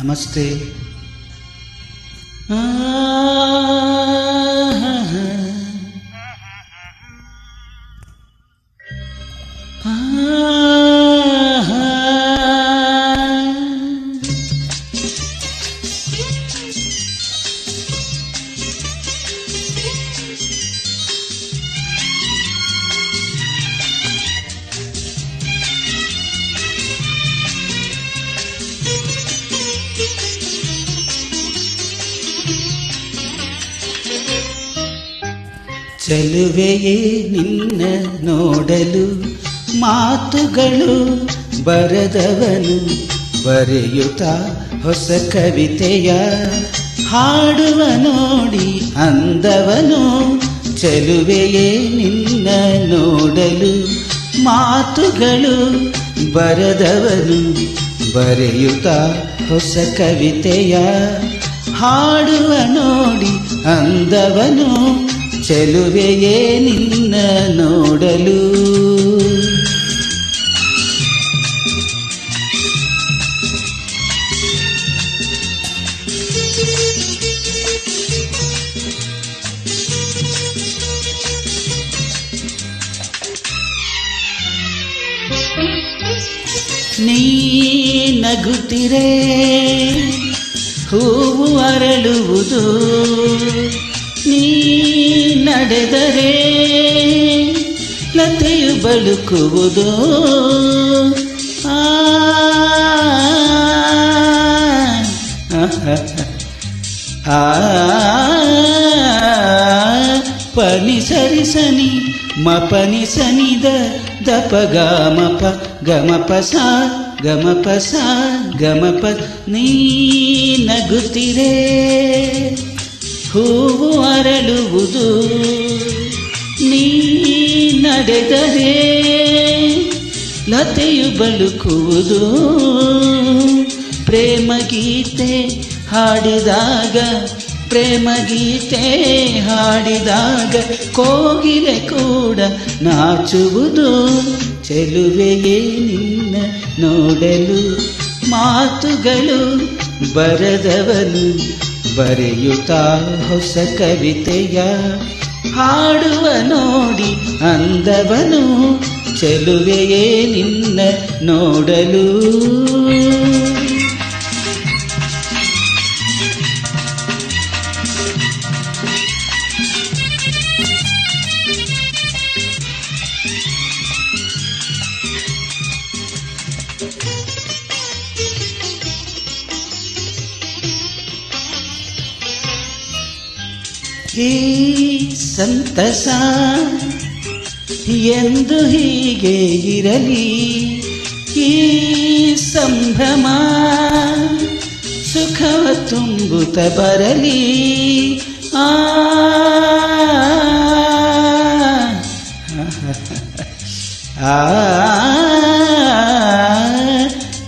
ನಮಸ್ತೆ ಆ, ಚೆಲುವೆಯೇ ನಿನ್ನ ನೋಡಲು ಮಾತುಗಳು ಬರದವನು ಬರೆಯುತ್ತ ಹೊಸ ಕವಿತೆಯ ಹಾಡುವ ನೋಡಿ ಅಂದವನು ಚೆಲುವೆಯೇ ನಿನ್ನ ನೋಡಲು ಮಾತುಗಳು ಬರದವನು ಬರೆಯುತ್ತ ಹೊಸ ಕವಿತೆಯ ಹಾಡುವ ನೋಡಿ ಅಂದವನು ಚೆಲುವೆಯೇ ನಿನ್ನ ನೋಡಲು? ನೀ ನಗುತ್ತಿರೆ ಹೂವು ಅರಳುವುದು. ನೀ ನಡೆದರೆ ಲತೆಯು ಬಳುಕುವುದು ಆ ಪನಿ ಸರಿ ಸನಿ ಮ ಪನಿ ಸನಿ ದ ದಪ ಮ ಪ, ಗ, ಮ ಪ ಸ, ಗ, ಮ ಪ ಸ, ಗ, ಮ ಪ, ನೀ ನಗುತ್ತಿರೆ. ಹೂವು ಅರಳುವುದು. ನೀ ನಡೆದರೆ ಲತೆಯು ಬಳುಕುವುದು. ಪ್ರೇಮ ಗೀತೆ ಹಾಡಿದಾಗ ಪ್ರೇಮ ಗೀತೆ ಹಾಡಿದಾಗ ಕೋಗಿಲೆ ಕೂಡ ನಾಚುವುದು. ಚೆಲುವೆಯೇ ನಿನ್ನ ನೋಡಲು ಮಾತುಗಳು ಬರದವನು. ಬರೆಯುತ್ತಾ ಹೊಸ ಕವಿತೆಯ ಹಾಡುವ ನೋಡಿ ಅಂದವನು ಚೆಲುವೆಯೇ ನಿನ್ನ ನೋಡಲು. ಈ ಸಂತಸ ಎಂದು ಹೀಗೆ ಇರಲಿ ಈ ಸಂಭ್ರಮ ಸುಖವ ತುಂಬುತ್ತ ಬರಲಿ ಆ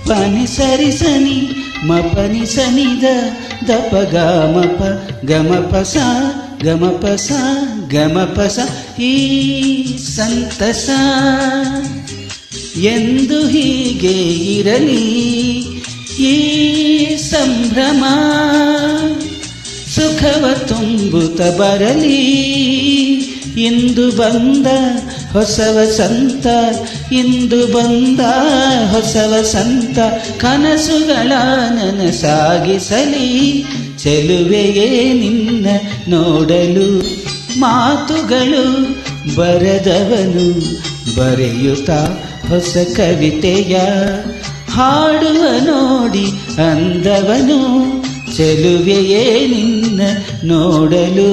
ಪನಿ ಸರಿ ಸನಿ ಮ ಸನಿದ ದಪ ಗಮಪ ಮ ಪ ಗ ಮ ಪ ಸ ಗ ಮ ಪ ಸ ಗ ಮ ಪ ಸ ಈ ಸಂತಸ. ಎಂದು ಹೀಗೆ ಇರಲಿ ಈ ಸಂಭ್ರಮ. ಸುಖವ ತುಂಬುತ ಬರಲಿ. ಇಂದು ಬಂದ ಹೊಸವ ವಸಂತ ಇಂದು ಬಂದ ಹೊಸ ವಸಂತ ಕನಸುಗಳ ನನಸಾಗಿಸಲಿ, ಚೆಲುವೆಯೇ ನಿನ್ನ ನೋಡಲು. ಮಾತುಗಳು ಬರೆದವನು ಬರೆಯುತ್ತ ಹೊಸ ಕವಿತೆಯ ಹಾಡುವ ನೋಡಿ ಅಂದವನು, ಚೆಲುವೆಯೇ ನಿನ್ನ ನೋಡಲು.